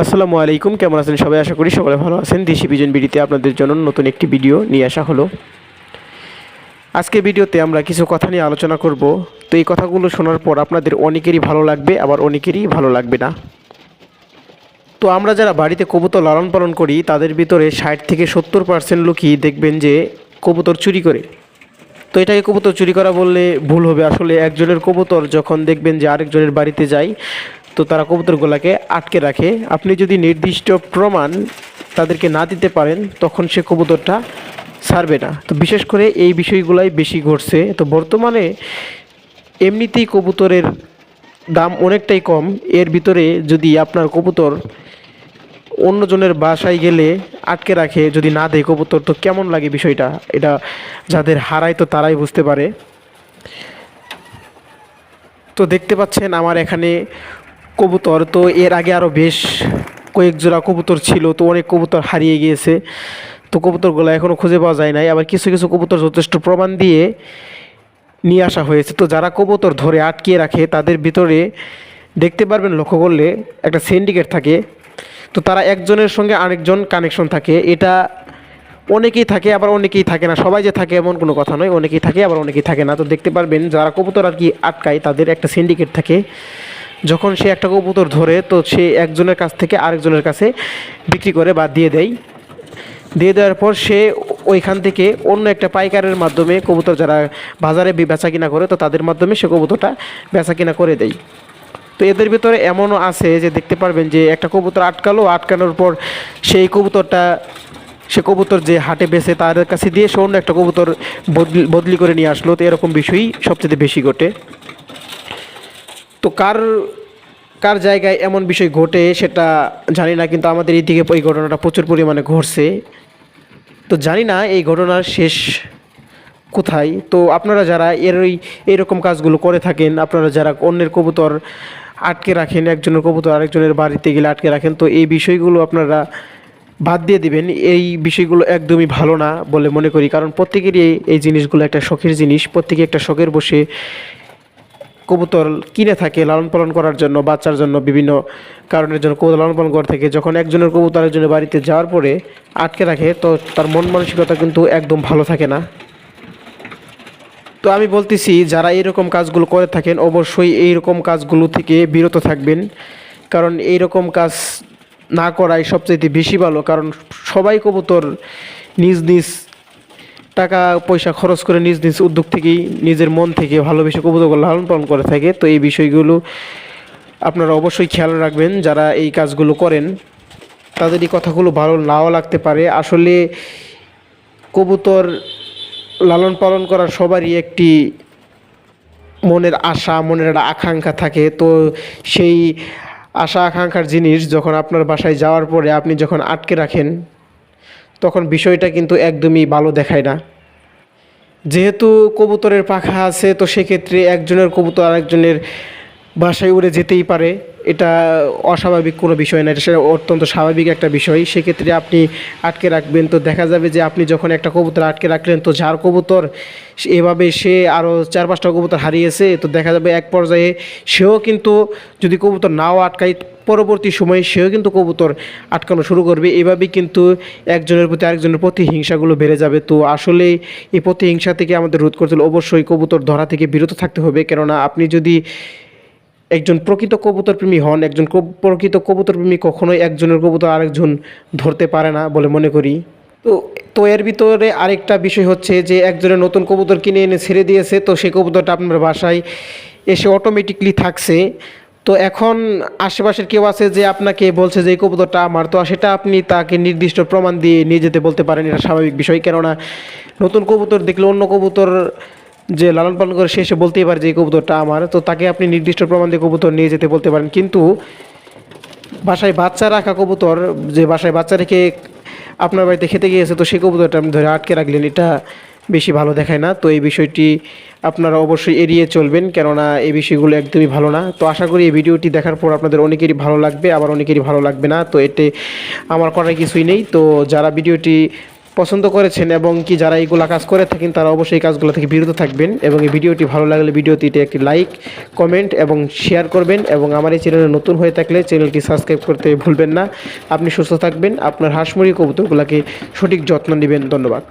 আসসালামু আলাইকুম, কেমন আছেন সবাই? আশা করি সকলে ভালো আছেন। দেশি বিজন বিডিতে আপনাদের জন্য নতুন একটি ভিডিও নিয়ে আসা হলো। আজকে ভিডিওতে আমরা কিছু কথা নিয়ে আলোচনা করব। তো এই কথাগুলো শোনার পর আপনাদের অনেকেরই ভালো লাগবে, আবার অনেকেরই ভালো লাগবে না। তো আমরা যারা বাড়িতে কবুতর লালন পালন করি, তাদের ভিতরে ষাট থেকে সত্তর পার্সেন্ট লোকই দেখবেন যে কবুতর চুরি করে। তো এটাকে কবুতর চুরি করা বললে ভুল হবে। আসলে একজনের কবুতর যখন দেখবেন যে আরেকজনের বাড়িতে যায় তো তারা কবুতরগুলোকে আটকে রাখে। আপনি যদি নির্দিষ্ট প্রমাণ তাদেরকে না দিতে পারেন, তখন সে কবুতরটা ছাড়বে না। তো বিশেষ করে এই বিষয়গুলাই বেশি ঘটছে। তো বর্তমানে এমনিতেই কবুতরের দাম অনেকটাই কম। এর ভিতরে যদি আপনার কবুতর অন্যজনের বাসায় গেলে আটকে রাখে, যদি না দেয় কবুতর, তো কেমন লাগে বিষয়টা? এটা যাদের হারায় তো তারাই বুঝতে পারে। তো দেখতে পাচ্ছেন আমার এখানে কবুতর, তো এর আগে আরও বেশ কয়েক জোড়া কবুতর ছিল, তো অনেক কবুতর হারিয়ে গিয়েছে। তো কবুতরগুলো এখনও খুঁজে পাওয়া যায় নাই। আবার কিছু কিছু কবুতর যথেষ্ট প্রমাণ দিয়ে নিয়ে আসা হয়েছে। তো যারা কবুতর ধরে আটকিয়ে রাখে, তাদের ভিতরে দেখতে পারবেন, লক্ষ্য করলে একটা সিন্ডিকেট থাকে। তো তারা একজনের সঙ্গে আরেকজন কানেকশন থাকে। এটা অনেকেই থাকে, আবার অনেকেই থাকে না। সবাই যে থাকে এমন কোনো কথা নয়। অনেকেই থাকে, আবার অনেকেই থাকে না। তো দেখতে পারবেন, যারা কবুতর আর কি আটকায়, তাদের একটা সিন্ডিকেট থাকে। যখন সে একটা কবুতর ধরে, তো সে একজনের কাছ থেকে আরেকজনের কাছে বিক্রি করে বা দিয়ে দেয়। দিয়ে দেওয়ার পর সে ওইখান থেকে অন্য একটা পাইকারের মাধ্যমে কবুতর যারা বাজারে বেচা কিনা করে, তো তাদের মাধ্যমে সে কবুতরটা বেচা কিনা করে দেয়। তো এদের ভিতরে এমনও আছে যে দেখতে পারবেন যে একটা কবুতর আটকালো, আটকানোর পর সেই কবুতরটা, সে কবুতর যে হাটে বেছে তার কাছে দিয়ে সে অন্য একটা কবুতর বদলি করে নিয়ে আসলো। তো এরকম বিষয়ই সবচেয়ে বেশি ঘটে। তো কার কার জায়গায় এমন বিষয় ঘটে সেটা জানি না, কিন্তু আমাদের এই দিকে এই ঘটনাটা প্রচুর পরিমাণে ঘটছে। তো জানি না এই ঘটনার শেষ কোথায়। তো আপনারা যারা এর ওই এইরকম কাজগুলো করে থাকেন, আপনারা যারা অন্যের কবুতর আটকে রাখেন, একজনের কবুতর আরেকজনের বাড়িতে গেলে আটকে রাখেন, তো এই বিষয়গুলো আপনারা বাদ দিয়ে দিবেন। এই বিষয়গুলো একদমই ভালো না বলে মনে করি, কারণ প্রত্যেকেরই এই জিনিসগুলো একটা শখের জিনিস, প্রত্যেকে একটা শখের বসে কবুতর কিনে থাকে লালন পালন করার জন্য, বাচ্চার জন্য বিভিন্ন কারণের জন্য কবুতর লালন পালন করে থাকে। যখন একজনের কবুতর আরেকজনের বাড়িতে যাওয়ার পরে আটকে রাখে, তো তার মন মানসিকতা কিন্তু একদম ভালো থাকে না। তো আমি বলতেছি, যারা এইরকম কাজগুলো করে থাকেন, অবশ্যই এইরকম কাজগুলো থেকে বিরত থাকবেন। কারণ এইরকম কাজ না করাই সবচেয়ে বেশি ভালো। কারণ সবাই কবুতর নিজ নিজ টাকা পয়সা খরচ করে নিজ নিজ উদ্যোগ থেকেই, নিজের মন থেকে ভালোবেসে কবুতরগুলো লালন পালন করে থাকে। তো এই বিষয়গুলো আপনারা অবশ্যই খেয়াল রাখবেন, যারা এই কাজগুলো করেন। তাদের এই কথাগুলো ভালো নাও লাগতে পারে। আসলে কবুতর লালন পালন করার সবারই একটি মনের আশা, মনের একটা আকাঙ্ক্ষা থাকে। তো সেই আশা আকাঙ্ক্ষার জিনিস যখন আপনার বাসায় যাওয়ার পরে আপনি যখন আটকে রাখেন তখন বিষয়টা কিন্তু একদমই ভালো দেখায় না। যেহেতু কবুতরের পাখা আছে, তো সেক্ষেত্রে একজনের কবুতর আরেকজনের বাসায় উড়ে যেতেই পারে। এটা অস্বাভাবিক কোনো বিষয় না, এটা সেটা অত্যন্ত স্বাভাবিক একটা বিষয়। সেক্ষেত্রে আপনি আটকে রাখবেন। তো দেখা যাবে যে আপনি যখন একটা কবুতর আটকে রাখলেন, তো যার কবুতর এভাবে সে আরও চার পাঁচটা কবুতর হারিয়েছে, তো দেখা যাবে এক পর্যায়ে সেও কিন্তু যদি কবুতর নাও আটকায় পরবর্তী সময়ে সেও কিন্তু কবুতর আটকানো শুরু করবে। এভাবেই কিন্তু একজনের প্রতি আরেকজনের প্রতি হিংসাগুলো বেড়ে যাবে। তো আসলে এই প্রতিহিংসা থেকে আমাদের রোধ করতে হলে অবশ্যই কবুতর ধরা থেকে বিরত থাকতে হবে। কেননা আপনি যদি একজন প্রকৃত কবুতর প্রেমী হন, একজন প্রকৃত কবুতর প্রেমী কখনোই একজনের কবুতর আরেকজন ধরতে পারে না বলে মনে করি। তো তো এর ভিতরে আরেকটা বিষয় হচ্ছে যে একজনের নতুন কবুতর কিনে এনে ছেড়ে দিয়েছে, তো সেই কবুতরটা আপনার বাসায় এসে অটোমেটিকলি থাকছে। তো এখন আশেপাশের কেউ আছে যে আপনাকে বলছে যে এই কবুতরটা আমার? তো সেটা আপনি তাকে নির্দিষ্ট প্রমাণ দিয়ে নিয়ে যেতে বলতে পারেন, এটা স্বাভাবিক বিষয়। কেননা নতুন কবুতর দেখলে অন্য কবুতর যে লালন পালন করে এসে বলতেই পারে যে এই কবুতরটা আমার। তো তাকে আপনি নির্দিষ্ট প্রমাণ দিয়ে কবুতর নিয়ে যেতে বলতে পারেন। কিন্তু বাসায় বাচ্চা রাখা কবুতর, যে বাসায় বাচ্চা রেখে আপনার বাড়িতে খেতে গিয়েছে, তো সেই কবুতরটা আপনি ধরে আটকে রাখলেন, এটা বেশি ভালো দেখায় না। তো এই বিষয়টি আপনারা অবশ্যই এড়িয়ে চলবেন, কেননা এই বিষয়গুলো একদমই ভালো না। তো আশা করি এই ভিডিওটি দেখার পর আপনাদের অনেকেরই ভালো লাগবে, আবার অনেকেরই ভালো লাগবে না। তো এতে আমার করার কিছুই নেই। তো যারা ভিডিওটি পছন্দ করেছেন এবং কি যারা এইগুলা কাজ করে থাকেন, তারা অবশ্যই এই কাজগুলো থেকে বিরত থাকবেন এবং এই ভিডিওটি ভালো লাগলে ভিডিওটিতে একটি লাইক কমেন্ট এবং শেয়ার করবেন এবং আমার এই চ্যানেলে নতুন হয়ে থাকলে চ্যানেলটি সাবস্ক্রাইব করতে ভুলবেন না। আপনি সুস্থ থাকবেন, আপনার হাঁস মুরগি কবুতরগুলোকে সঠিক যত্ন নেবেন। ধন্যবাদ।